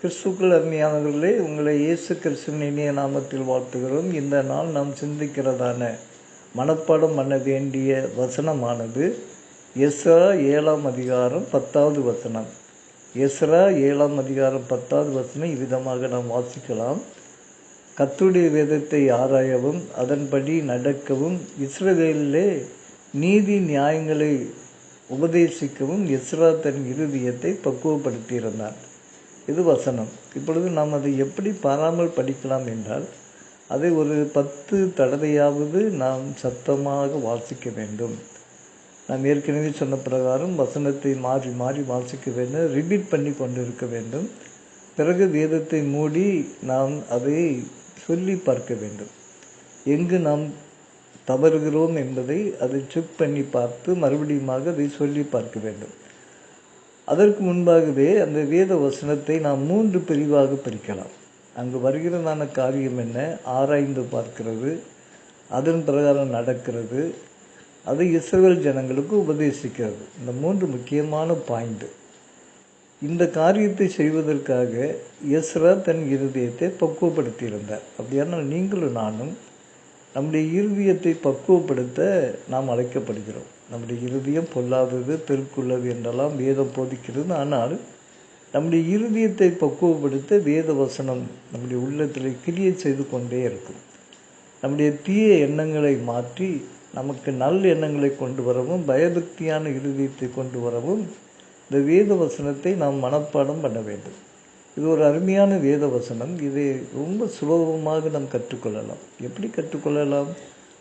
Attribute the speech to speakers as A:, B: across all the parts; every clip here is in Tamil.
A: கிறிஸ்துக்கள் அருமையானவர்களே உங்களை இயேசு கிறிஸ்துவின் இனிய நாமத்தில் வாழ்த்துகிறோம். இந்த நாள் நாம் சிந்திக்கிறதான மனப்பாடம் பண்ண வேண்டிய வசனமானது எஸ்ரா ஏழாம் அதிகாரம் பத்தாவது வசனம். எஸ்ரா ஏழாம் அதிகாரம் பத்தாவது வசனம் இவ்விதமாக நாம் வாசிக்கலாம். கத்துடைய வேதத்தை ஆராயவும் அதன்படி நடக்கவும் இஸ்ரவேலிலே நீதி நியாயங்களை உபதேசிக்கவும் எஸ்ரா தன் இருதயத்தை பக்குவப்படுத்தியிருந்தான். இது வசனம். இப்பொழுது நாம் அதை எப்படி பாராமல் படிக்கலாம் என்றால் அதை ஒரு பத்து தடவையாவது நாம் சத்தமாக வாசிக்க வேண்டும். நாம் ஏற்கனவே சொன்ன பிரகாரம் வசனத்தை மாறி மாறி வாசிக்க வேண்டும் ரிபீட் பண்ணி கொண்டு இருக்க வேண்டும். பிறகு வேதத்தை மூடி நாம் அதை சொல்லி பார்க்க வேண்டும். எங்கு நாம் தவறுகிறோம் என்பதை அதை செக் பண்ணி பார்த்து மறுபடியுமாக அதை சொல்லி பார்க்க வேண்டும். அதற்கு முன்பாகவே அந்த வேத வசனத்தை நாம் மூன்று பிரிவாக பிரிக்கலாம். அங்கு வருகிறதான காரியம் என்ன? ஆராய்ந்து பார்க்கிறது. அதன் பிரகாரம் நடக்கிறது. அது இஸ்ரேல் ஜனங்களுக்கு உபதேசிக்கிறது. இந்த மூன்று முக்கியமான பாயிண்ட் இந்த காரியத்தை செய்வதற்காக எஸ்ரா தன் இருதயத்தை பக்குவப்படுத்தியிருந்தார். அப்படியானால் நீங்களும் நானும் நம்முடைய இருதயத்தை பக்குவப்படுத்த நாம் அழைக்கப்படுகிறோம். நம்முடைய இருதயம் பொல்லாதது பெருக்குள்ளது என்றெல்லாம் வேதம் போதிக்கிறது. ஆனால் நம்முடைய இருதயத்தை பக்குவப்படுத்த வேத வசனம் நம்முடைய உள்ளத்தில் கிரியை செய்து கொண்டே இருக்கும். நம்முடைய தீய எண்ணங்களை மாற்றி நமக்கு நல்ல எண்ணங்களை கொண்டு வரவும் பயபக்தியான இருதயத்தை கொண்டு வரவும் இந்த வேத வசனத்தை நாம் மனப்பாடம் பண்ண வேண்டும். இது ஒரு அருமையான வேத வசனம் இதை ரொம்ப சுலபமாக நாம் கற்றுக்கொள்ளலாம். எப்படி கற்றுக்கொள்ளலாம்?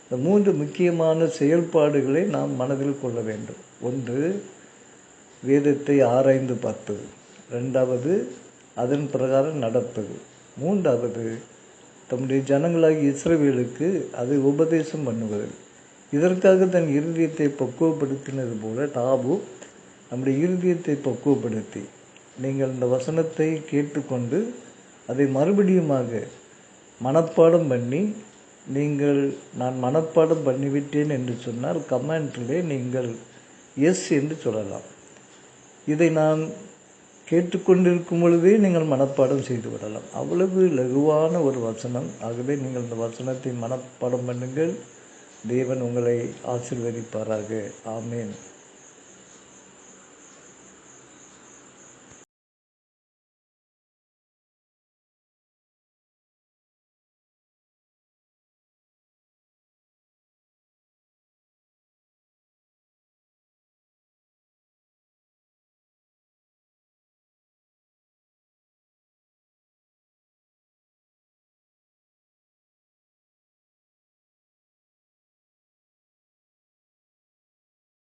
A: இந்த மூன்று முக்கியமான செயல்பாடுகளை நாம் மனதில் கொள்ள வேண்டும். ஒன்று வேதத்தை ஆராய்ந்து பார்ப்பது ரெண்டாவது அதன் பிரகாரம் நடப்பது. மூன்றாவது தம்முடைய ஜனங்களாகி இஸ்ரவேலுக்கு அதை உபதேசம் பண்ணுவது இதற்காக தன் இருதயத்தை பக்குவப்படுத்தினது போல தாபு நம்முடைய இருதயத்தை பக்குவப்படுத்தி நீங்கள் இந்த வசனத்தை கேட்டுக்கொண்டு அதை மறுபடியுமாக மனப்பாடம் பண்ணி நீங்கள் நான் மனப்பாடம் பண்ணிவிட்டேன் என்று சொன்னால் கமெண்ட்டிலே நீங்கள் எஸ் என்று சொல்லலாம். இதை நான் கேட்டுக்கொண்டிருக்கும் பொழுதே நீங்கள் மனப்பாடம் செய்து விடலாம். அவ்வளவு லகுவான ஒரு வசனம். ஆகவே நீங்கள் இந்த வசனத்தை மனப்பாடம் பண்ணுங்கள். தேவன் உங்களை ஆசிர்வதிப்பாராக. ஆமேன்.